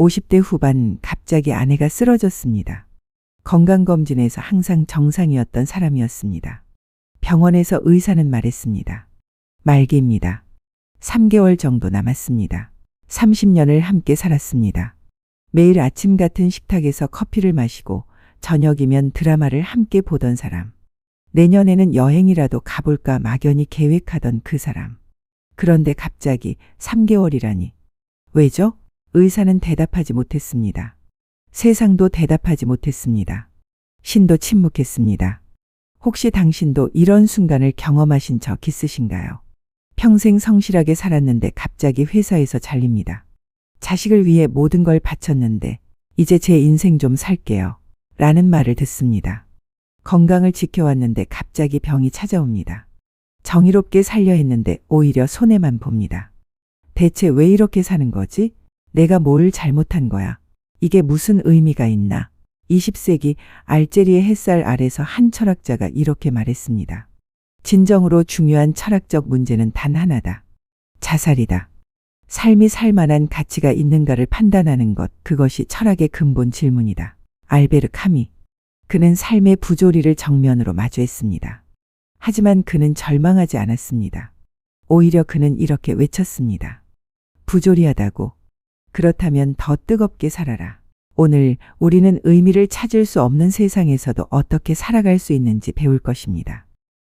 50대 후반 갑자기 아내가 쓰러졌습니다. 건강검진에서 항상 정상이었던 사람이었습니다. 병원에서 의사는 말했습니다. 말기입니다. 3개월 정도 남았습니다. 30년을 함께 살았습니다. 매일 아침 같은 식탁에서 커피를 마시고 저녁이면 드라마를 함께 보던 사람. 내년에는 여행이라도 가볼까 막연히 계획하던 그 사람. 그런데 갑자기 3개월이라니. 왜죠? 의사는 대답하지 못했습니다. 세상도 대답하지 못했습니다. 신도 침묵했습니다. 혹시 당신도 이런 순간을 경험하신 적 있으신가요? 평생 성실하게 살았는데 갑자기 회사에서 잘립니다. 자식을 위해 모든 걸 바쳤는데 이제 제 인생 좀 살게요. 라는 말을 듣습니다. 건강을 지켜왔는데 갑자기 병이 찾아옵니다. 정의롭게 살려 했는데 오히려 손해만 봅니다. 대체 왜 이렇게 사는 거지? 내가 뭘 잘못한 거야? 이게 무슨 의미가 있나? 20세기 알제리의 햇살 아래서 한 철학자가 이렇게 말했습니다. 진정으로 중요한 철학적 문제는 단 하나다. 자살이다. 삶이 살만한 가치가 있는가를 판단하는 것, 그것이 철학의 근본 질문이다. 알베르 카미. 그는 삶의 부조리를 정면으로 마주했습니다. 하지만 그는 절망하지 않았습니다. 오히려 그는 이렇게 외쳤습니다. 부조리하다고. 그렇다면 더 뜨겁게 살아라. 오늘 우리는 의미를 찾을 수 없는 세상에서도 어떻게 살아갈 수 있는지 배울 것입니다.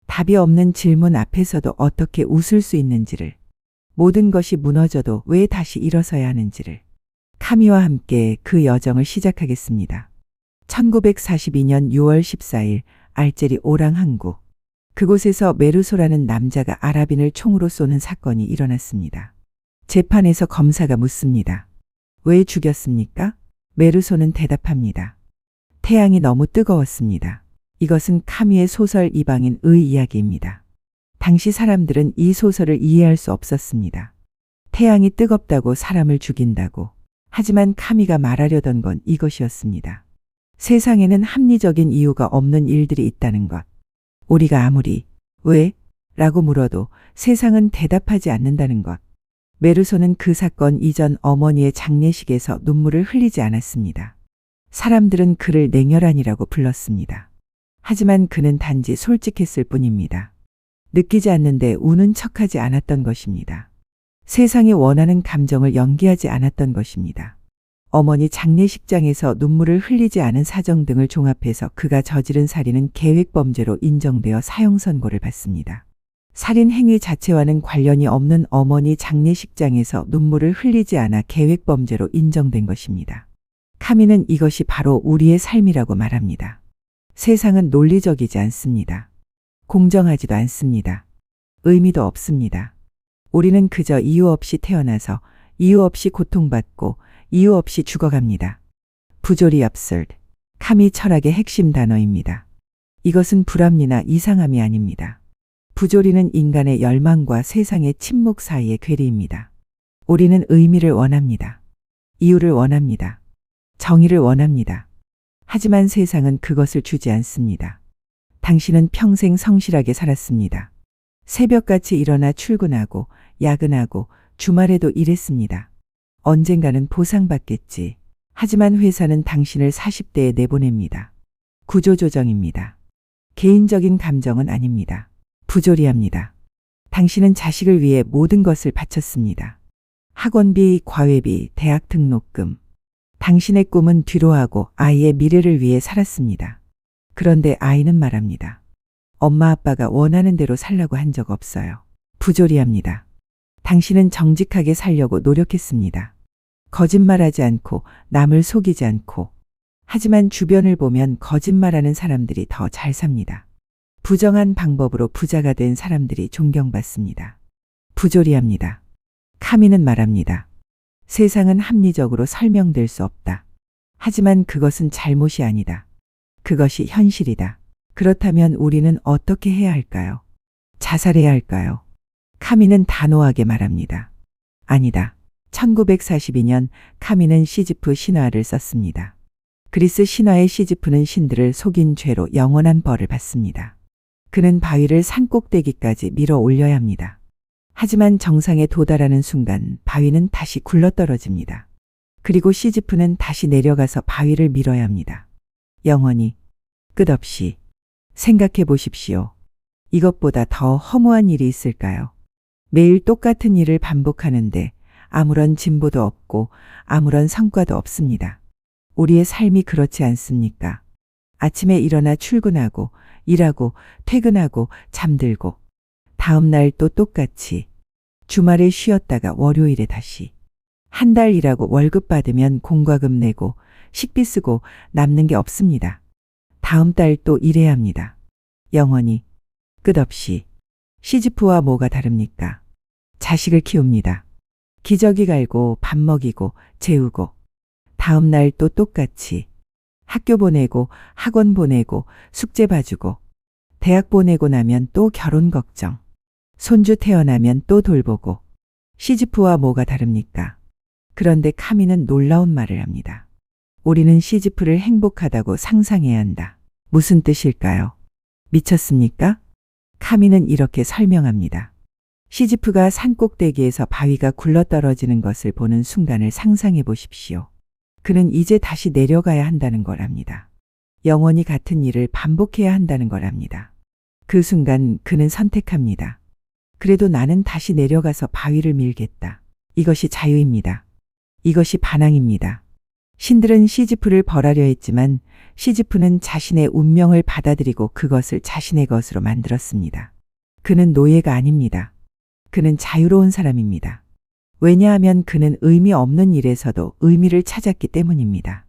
답이 없는 질문 앞에서도 어떻게 웃을 수 있는지를, 모든 것이 무너져도 왜 다시 일어서야 하는지를, 카미와 함께 그 여정을 시작하겠습니다. 1942년 6월 14일 알제리 오랑 항구. 그곳에서 메르소라는 남자가 아랍인을 총으로 쏘는 사건이 일어났습니다. 재판에서 검사가 묻습니다. 왜 죽였습니까? 메르소는 대답합니다. 태양이 너무 뜨거웠습니다. 이것은 카미의 소설 이방인 의 이야기입니다. 당시 사람들은 이 소설을 이해할 수 없었습니다. 태양이 뜨겁다고 사람을 죽인다고. 하지만 카미가 말하려던 건 이것이었습니다. 세상에는 합리적인 이유가 없는 일들이 있다는 것. 우리가 아무리 왜? 라고 물어도 세상은 대답하지 않는다는 것. 메르소는 그 사건 이전 어머니의 장례식에서 눈물을 흘리지 않았습니다. 사람들은 그를 냉혈한이라고 불렀습니다. 하지만 그는 단지 솔직했을 뿐입니다. 느끼지 않는데 우는 척하지 않았던 것입니다. 세상이 원하는 감정을 연기하지 않았던 것입니다. 어머니 장례식장에서 눈물을 흘리지 않은 사정 등을 종합해서 그가 저지른 살인은 계획범죄로 인정되어 사형 선고를 받습니다. 살인 행위 자체와는 관련이 없는 어머니 장례식장에서 눈물을 흘리지 않아 계획범죄로 인정된 것입니다. 카미는 이것이 바로 우리의 삶이라고 말합니다. 세상은 논리적이지 않습니다. 공정하지도 않습니다. 의미도 없습니다. 우리는 그저 이유 없이 태어나서 이유 없이 고통받고 이유 없이 죽어갑니다. 부조리 absurd. 카미 철학의 핵심 단어입니다. 이것은 불합리나 이상함이 아닙니다. 부조리는 인간의 열망과 세상의 침묵 사이의 괴리입니다. 우리는 의미를 원합니다. 이유를 원합니다. 정의를 원합니다. 하지만 세상은 그것을 주지 않습니다. 당신은 평생 성실하게 살았습니다. 새벽같이 일어나 출근하고 야근하고 주말에도 일했습니다. 언젠가는 보상받겠지. 하지만 회사는 당신을 40대에 내보냅니다. 구조조정입니다. 개인적인 감정은 아닙니다. 부조리합니다. 당신은 자식을 위해 모든 것을 바쳤습니다. 학원비, 과외비, 대학 등록금. 당신의 꿈은 뒤로하고 아이의 미래를 위해 살았습니다. 그런데 아이는 말합니다. 엄마 아빠가 원하는 대로 살라고 한 적 없어요. 부조리합니다. 당신은 정직하게 살려고 노력했습니다. 거짓말하지 않고 남을 속이지 않고 하지만 주변을 보면 거짓말하는 사람들이 더 잘 삽니다. 부정한 방법으로 부자가 된 사람들이 존경받습니다. 부조리합니다. 카미는 말합니다. 세상은 합리적으로 설명될 수 없다. 하지만 그것은 잘못이 아니다. 그것이 현실이다. 그렇다면 우리는 어떻게 해야 할까요? 자살해야 할까요? 카미는 단호하게 말합니다. 아니다. 1942년 카미는 시지프 신화를 썼습니다. 그리스 신화의 시지프는 신들을 속인 죄로 영원한 벌을 받습니다. 그는 바위를 산 꼭대기까지 밀어 올려야 합니다. 하지만 정상에 도달하는 순간 바위는 다시 굴러떨어집니다. 그리고 시지프는 다시 내려가서 바위를 밀어야 합니다. 영원히 끝없이 생각해 보십시오. 이것보다 더 허무한 일이 있을까요? 매일 똑같은 일을 반복하는데 아무런 진보도 없고 아무런 성과도 없습니다. 우리의 삶이 그렇지 않습니까? 아침에 일어나 출근하고 일하고 퇴근하고 잠들고 다음 날 또 똑같이 주말에 쉬었다가 월요일에 다시 한 달 일하고 월급 받으면 공과금 내고 식비 쓰고 남는 게 없습니다. 다음 달 또 일해야 합니다. 영원히 끝없이 시지프와 뭐가 다릅니까? 자식을 키웁니다. 기저귀 갈고 밥 먹이고 재우고 다음 날 또 똑같이 학교 보내고 학원 보내고 숙제 봐주고 대학 보내고 나면 또 결혼 걱정 손주 태어나면 또 돌보고 시지프와 뭐가 다릅니까? 그런데 카미는 놀라운 말을 합니다. 우리는 시지프를 행복하다고 상상해야 한다. 무슨 뜻일까요? 미쳤습니까? 카미는 이렇게 설명합니다. 시지프가 산 꼭대기에서 바위가 굴러떨어지는 것을 보는 순간을 상상해 보십시오. 그는 이제 다시 내려가야 한다는 걸 압니다. 영원히 같은 일을 반복해야 한다는 걸 압니다. 그 순간 그는 선택합니다. 그래도 나는 다시 내려가서 바위를 밀겠다. 이것이 자유입니다. 이것이 반항입니다. 신들은 시지프를 벌하려 했지만 시지프는 자신의 운명을 받아들이고 그것을 자신의 것으로 만들었습니다. 그는 노예가 아닙니다. 그는 자유로운 사람입니다. 왜냐하면 그는 의미 없는 일에서도 의미를 찾았기 때문입니다.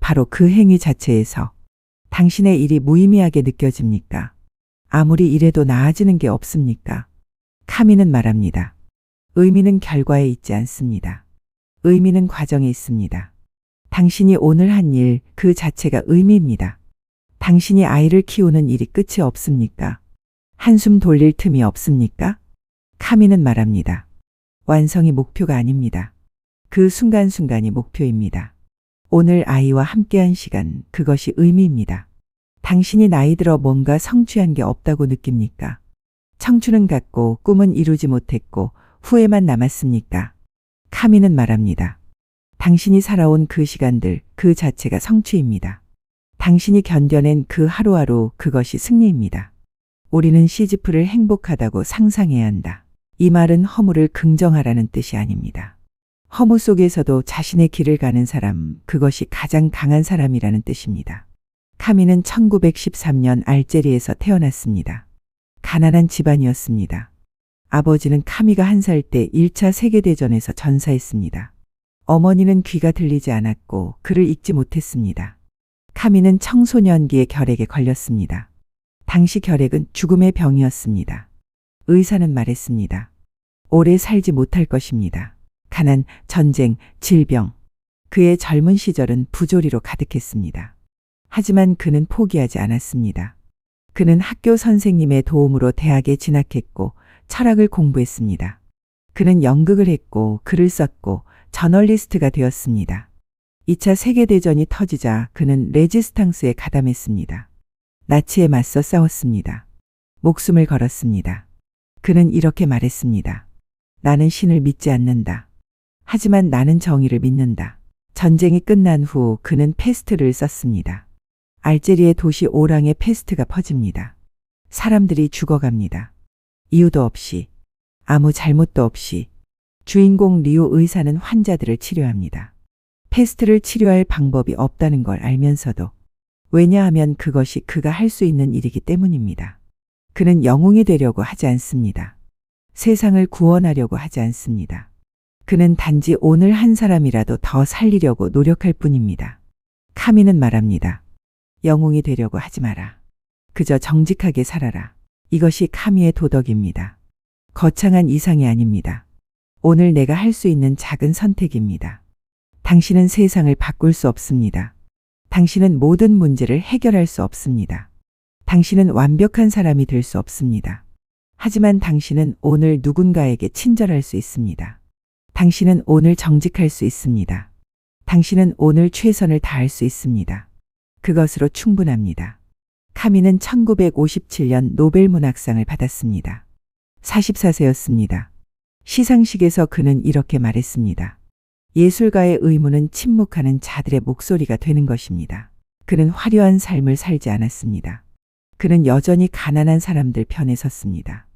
바로 그 행위 자체에서 당신의 일이 무의미하게 느껴집니까? 아무리 일해도 나아지는 게 없습니까? 카미는 말합니다. 의미는 결과에 있지 않습니다. 의미는 과정에 있습니다. 당신이 오늘 한 일 그 자체가 의미입니다. 당신이 아이를 키우는 일이 끝이 없습니까? 한숨 돌릴 틈이 없습니까? 카미는 말합니다. 완성이 목표가 아닙니다. 그 순간순간이 목표입니다. 오늘 아이와 함께한 시간, 그것이 의미입니다. 당신이 나이 들어 뭔가 성취한 게 없다고 느낍니까? 청춘은 갔고 꿈은 이루지 못했고 후회만 남았습니까? 카미는 말합니다. 당신이 살아온 그 시간들, 그 자체가 성취입니다. 당신이 견뎌낸 그 하루하루 그것이 승리입니다. 우리는 시지프를 행복하다고 상상해야 한다. 이 말은 허무를 긍정하라는 뜻이 아닙니다. 허무 속에서도 자신의 길을 가는 사람, 그것이 가장 강한 사람이라는 뜻입니다. 카미는 1913년 알제리에서 태어났습니다. 가난한 집안이었습니다. 아버지는 카미가 한 살 때 1차 세계대전에서 전사했습니다. 어머니는 귀가 들리지 않았고 그를 잊지 못했습니다. 카미는 청소년기에 결핵에 걸렸습니다. 당시 결핵은 죽음의 병이었습니다. 의사는 말했습니다. 오래 살지 못할 것입니다. 가난, 전쟁, 질병. 그의 젊은 시절은 부조리로 가득했습니다. 하지만 그는 포기하지 않았습니다. 그는 학교 선생님의 도움으로 대학에 진학했고 철학을 공부했습니다. 그는 연극을 했고 글을 썼고 저널리스트가 되었습니다. 2차 세계대전이 터지자 그는 레지스탕스에 가담했습니다. 나치에 맞서 싸웠습니다. 목숨을 걸었습니다. 그는 이렇게 말했습니다. 나는 신을 믿지 않는다. 하지만 나는 정의를 믿는다. 전쟁이 끝난 후 그는 페스트를 썼습니다. 알제리의 도시 오랑에 페스트가 퍼집니다. 사람들이 죽어갑니다. 이유도 없이, 아무 잘못도 없이 주인공 리오 의사는 환자들을 치료합니다. 페스트를 치료할 방법이 없다는 걸 알면서도 왜냐하면 그것이 그가 할 수 있는 일이기 때문입니다. 그는 영웅이 되려고 하지 않습니다. 세상을 구원하려고 하지 않습니다. 그는 단지 오늘 한 사람이라도 더 살리려고 노력할 뿐입니다. 카미는 말합니다. 영웅이 되려고 하지 마라. 그저 정직하게 살아라. 이것이 카미의 도덕입니다. 거창한 이상이 아닙니다. 오늘 내가 할 수 있는 작은 선택입니다. 당신은 세상을 바꿀 수 없습니다. 당신은 모든 문제를 해결할 수 없습니다. 당신은 완벽한 사람이 될 수 없습니다. 하지만 당신은 오늘 누군가에게 친절할 수 있습니다. 당신은 오늘 정직할 수 있습니다. 당신은 오늘 최선을 다할 수 있습니다. 그것으로 충분합니다. 카미는 1957년 노벨 문학상을 받았습니다. 44세였습니다. 시상식에서 그는 이렇게 말했습니다. 예술가의 의무는 침묵하는 자들의 목소리가 되는 것입니다. 그는 화려한 삶을 살지 않았습니다. 그는 여전히 가난한 사람들 편에 섰습니다.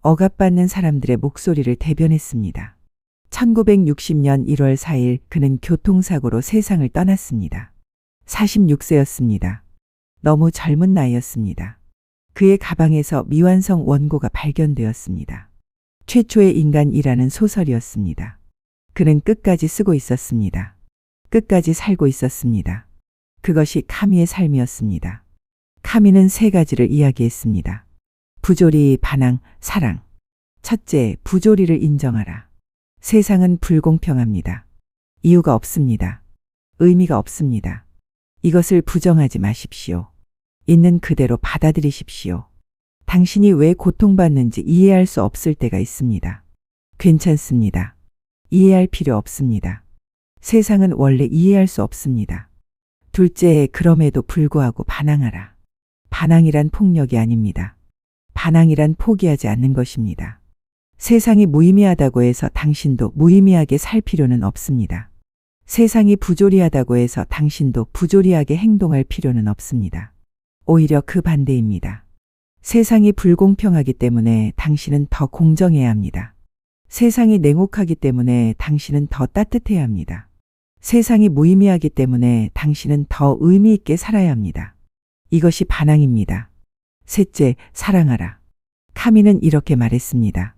억압받는 사람들의 목소리를 대변했습니다. 1960년 1월 4일 그는 교통사고로 세상을 떠났습니다. 46세였습니다. 너무 젊은 나이였습니다. 그의 가방에서 미완성 원고가 발견되었습니다. 최초의 인간이라는 소설이었습니다. 그는 끝까지 쓰고 있었습니다. 끝까지 살고 있었습니다. 그것이 카미의 삶이었습니다. 카미는 세 가지를 이야기했습니다. 부조리, 반항, 사랑. 첫째, 부조리를 인정하라. 세상은 불공평합니다. 이유가 없습니다. 의미가 없습니다. 이것을 부정하지 마십시오. 있는 그대로 받아들이십시오. 당신이 왜 고통받는지 이해할 수 없을 때가 있습니다. 괜찮습니다. 이해할 필요 없습니다. 세상은 원래 이해할 수 없습니다. 둘째, 그럼에도 불구하고 반항하라. 반항이란 폭력이 아닙니다. 반항이란 포기하지 않는 것입니다. 세상이 무의미하다고 해서 당신도 무의미하게 살 필요는 없습니다. 세상이 부조리하다고 해서 당신도 부조리하게 행동할 필요는 없습니다. 오히려 그 반대입니다. 세상이 불공평하기 때문에 당신은 더 공정해야 합니다. 세상이 냉혹하기 때문에 당신은 더 따뜻해야 합니다. 세상이 무의미하기 때문에 당신은 더 의미 있게 살아야 합니다. 이것이 반항입니다. 셋째, 사랑하라. 카미는 이렇게 말했습니다.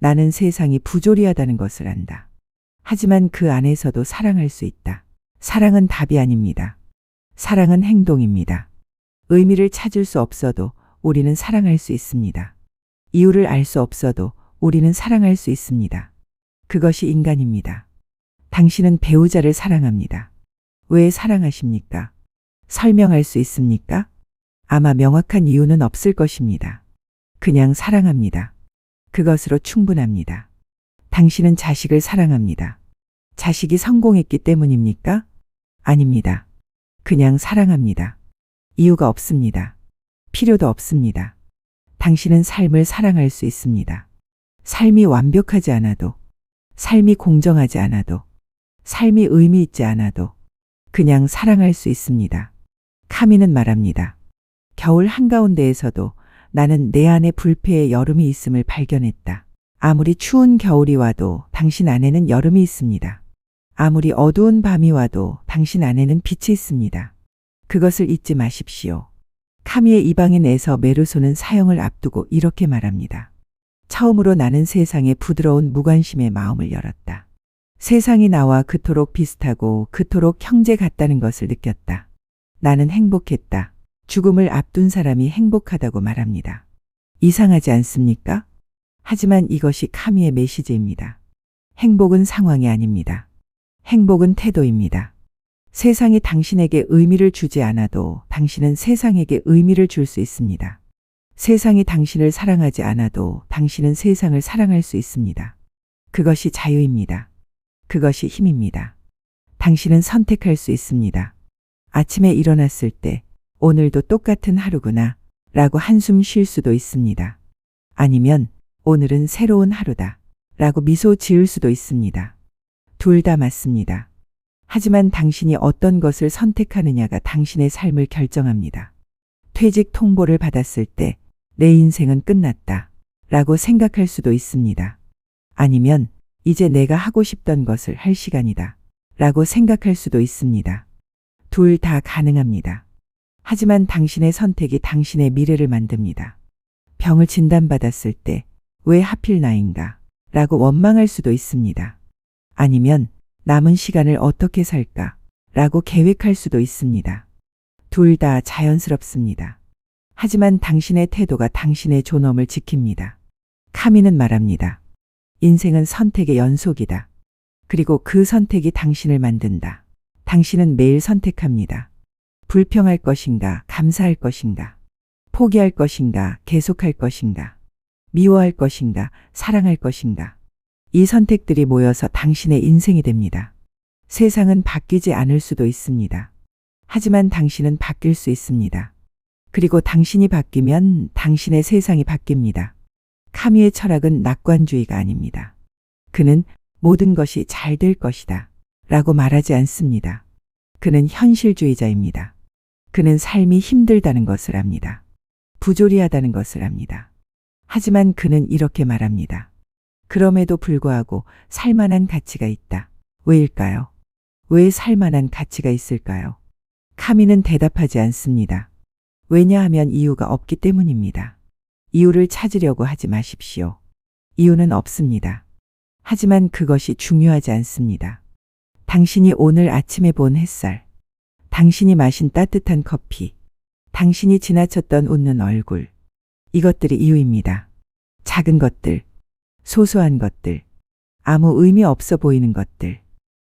나는 세상이 부조리하다는 것을 안다. 하지만 그 안에서도 사랑할 수 있다. 사랑은 답이 아닙니다. 사랑은 행동입니다. 의미를 찾을 수 없어도 우리는 사랑할 수 있습니다. 이유를 알 수 없어도 우리는 사랑할 수 있습니다. 그것이 인간입니다. 당신은 배우자를 사랑합니다. 왜 사랑하십니까? 설명할 수 있습니까? 아마 명확한 이유는 없을 것입니다. 그냥 사랑합니다. 그것으로 충분합니다. 당신은 자식을 사랑합니다. 자식이 성공했기 때문입니까? 아닙니다. 그냥 사랑합니다. 이유가 없습니다. 필요도 없습니다. 당신은 삶을 사랑할 수 있습니다. 삶이 완벽하지 않아도, 삶이 공정하지 않아도, 삶이 의미 있지 않아도, 그냥 사랑할 수 있습니다. 카미는 말합니다. 겨울 한가운데에서도 나는 내 안에 불패의 여름이 있음을 발견했다. 아무리 추운 겨울이 와도 당신 안에는 여름이 있습니다. 아무리 어두운 밤이 와도 당신 안에는 빛이 있습니다. 그것을 잊지 마십시오. 카미의 이방인에서 메르소는 사형을 앞두고 이렇게 말합니다. 처음으로 나는 세상에 부드러운 무관심의 마음을 열었다. 세상이 나와 그토록 비슷하고 그토록 형제 같다는 것을 느꼈다. 나는 행복했다. 죽음을 앞둔 사람이 행복하다고 말합니다. 이상하지 않습니까? 하지만 이것이 카미의 메시지입니다. 행복은 상황이 아닙니다. 행복은 태도입니다. 세상이 당신에게 의미를 주지 않아도 당신은 세상에게 의미를 줄 수 있습니다. 세상이 당신을 사랑하지 않아도 당신은 세상을 사랑할 수 있습니다. 그것이 자유입니다. 그것이 힘입니다. 당신은 선택할 수 있습니다. 아침에 일어났을 때 오늘도 똑같은 하루구나 라고 한숨 쉴 수도 있습니다. 아니면 오늘은 새로운 하루다 라고 미소 지을 수도 있습니다. 둘 다 맞습니다. 하지만 당신이 어떤 것을 선택하느냐가 당신의 삶을 결정합니다. 퇴직 통보를 받았을 때 내 인생은 끝났다 라고 생각할 수도 있습니다. 아니면 이제 내가 하고 싶던 것을 할 시간이다 라고 생각할 수도 있습니다. 둘 다 가능합니다. 하지만 당신의 선택이 당신의 미래를 만듭니다. 병을 진단받았을 때 왜 하필 나인가 라고 원망할 수도 있습니다. 아니면 남은 시간을 어떻게 살까 라고 계획할 수도 있습니다. 둘 다 자연스럽습니다. 하지만 당신의 태도가 당신의 존엄을 지킵니다. 카미는 말합니다. 인생은 선택의 연속이다. 그리고 그 선택이 당신을 만든다. 당신은 매일 선택합니다. 불평할 것인가, 감사할 것인가, 포기할 것인가, 계속할 것인가, 미워할 것인가, 사랑할 것인가. 이 선택들이 모여서 당신의 인생이 됩니다. 세상은 바뀌지 않을 수도 있습니다. 하지만 당신은 바뀔 수 있습니다. 그리고 당신이 바뀌면 당신의 세상이 바뀝니다. 카미의 철학은 낙관주의가 아닙니다. 그는 모든 것이 잘 될 것이다. 라고 말하지 않습니다. 그는 현실주의자입니다. 그는 삶이 힘들다는 것을 압니다. 부조리하다는 것을 압니다. 하지만 그는 이렇게 말합니다. 그럼에도 불구하고 살만한 가치가 있다. 왜일까요? 왜 살만한 가치가 있을까요? 카미는 대답하지 않습니다. 왜냐하면 이유가 없기 때문입니다. 이유를 찾으려고 하지 마십시오. 이유는 없습니다. 하지만 그것이 중요하지 않습니다. 당신이 오늘 아침에 본 햇살, 당신이 마신 따뜻한 커피, 당신이 지나쳤던 웃는 얼굴, 이것들이 이유입니다. 작은 것들, 소소한 것들, 아무 의미 없어 보이는 것들.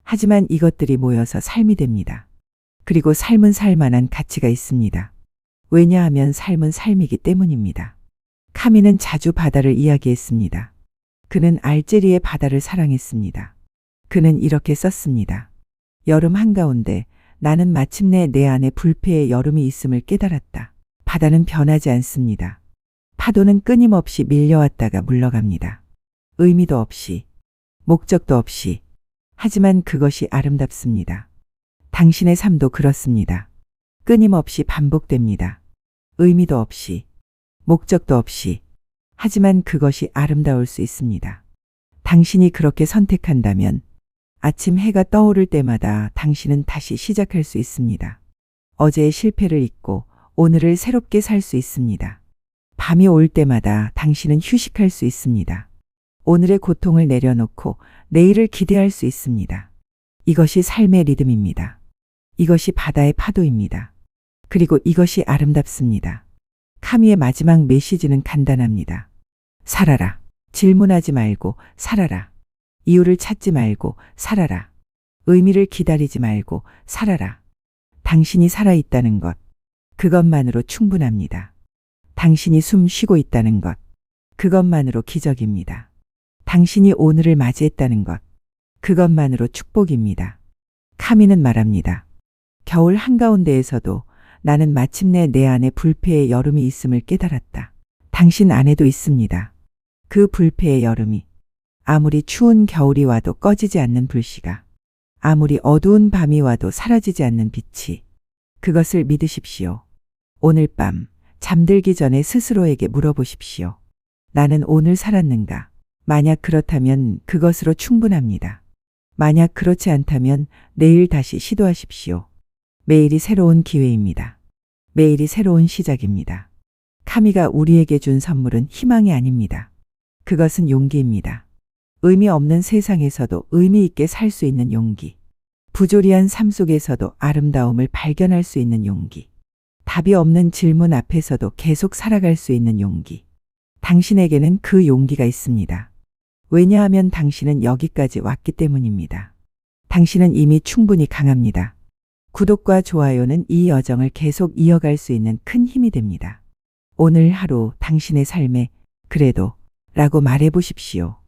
하지만 이것들이 모여서 삶이 됩니다. 그리고 삶은 살만한 가치가 있습니다. 왜냐하면 삶은 삶이기 때문입니다. 카미는 자주 바다를 이야기했습니다. 그는 알제리의 바다를 사랑했습니다. 그는 이렇게 썼습니다. 여름 한가운데 나는 마침내 내 안에 불패의 여름이 있음을 깨달았다. 바다는 변하지 않습니다. 파도는 끊임없이 밀려왔다가 물러갑니다. 의미도 없이, 목적도 없이, 하지만 그것이 아름답습니다. 당신의 삶도 그렇습니다. 끊임없이 반복됩니다. 의미도 없이, 목적도 없이, 하지만 그것이 아름다울 수 있습니다. 당신이 그렇게 선택한다면 아침 해가 떠오를 때마다 당신은 다시 시작할 수 있습니다. 어제의 실패를 잊고 오늘을 새롭게 살 수 있습니다. 밤이 올 때마다 당신은 휴식할 수 있습니다. 오늘의 고통을 내려놓고 내일을 기대할 수 있습니다. 이것이 삶의 리듬입니다. 이것이 바다의 파도입니다. 그리고 이것이 아름답습니다. 카미의 마지막 메시지는 간단합니다. 살아라. 질문하지 말고 살아라. 이유를 찾지 말고 살아라. 의미를 기다리지 말고 살아라. 당신이 살아있다는 것. 그것만으로 충분합니다. 당신이 숨 쉬고 있다는 것. 그것만으로 기적입니다. 당신이 오늘을 맞이했다는 것. 그것만으로 축복입니다. 카미는 말합니다. 겨울 한가운데에서도 나는 마침내 내 안에 불패의 여름이 있음을 깨달았다. 당신 안에도 있습니다. 그 불패의 여름이 아무리 추운 겨울이 와도 꺼지지 않는 불씨가 아무리 어두운 밤이 와도 사라지지 않는 빛이 그것을 믿으십시오. 오늘 밤 잠들기 전에 스스로에게 물어보십시오. 나는 오늘 살았는가? 만약 그렇다면 그것으로 충분합니다. 만약 그렇지 않다면 내일 다시 시도하십시오. 매일이 새로운 기회입니다. 매일이 새로운 시작입니다. 카미가 우리에게 준 선물은 희망이 아닙니다. 그것은 용기입니다. 의미 없는 세상에서도 의미 있게 살 수 있는 용기. 부조리한 삶 속에서도 아름다움을 발견할 수 있는 용기. 답이 없는 질문 앞에서도 계속 살아갈 수 있는 용기. 당신에게는 그 용기가 있습니다. 왜냐하면 당신은 여기까지 왔기 때문입니다. 당신은 이미 충분히 강합니다. 구독과 좋아요는 이 여정을 계속 이어갈 수 있는 큰 힘이 됩니다. 오늘 하루 당신의 삶에 그래도 라고 말해 보십시오.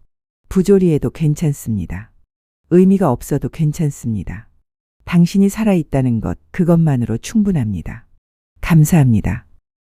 부조리해도 괜찮습니다. 의미가 없어도 괜찮습니다. 당신이 살아있다는 것, 그것만으로 충분합니다. 감사합니다.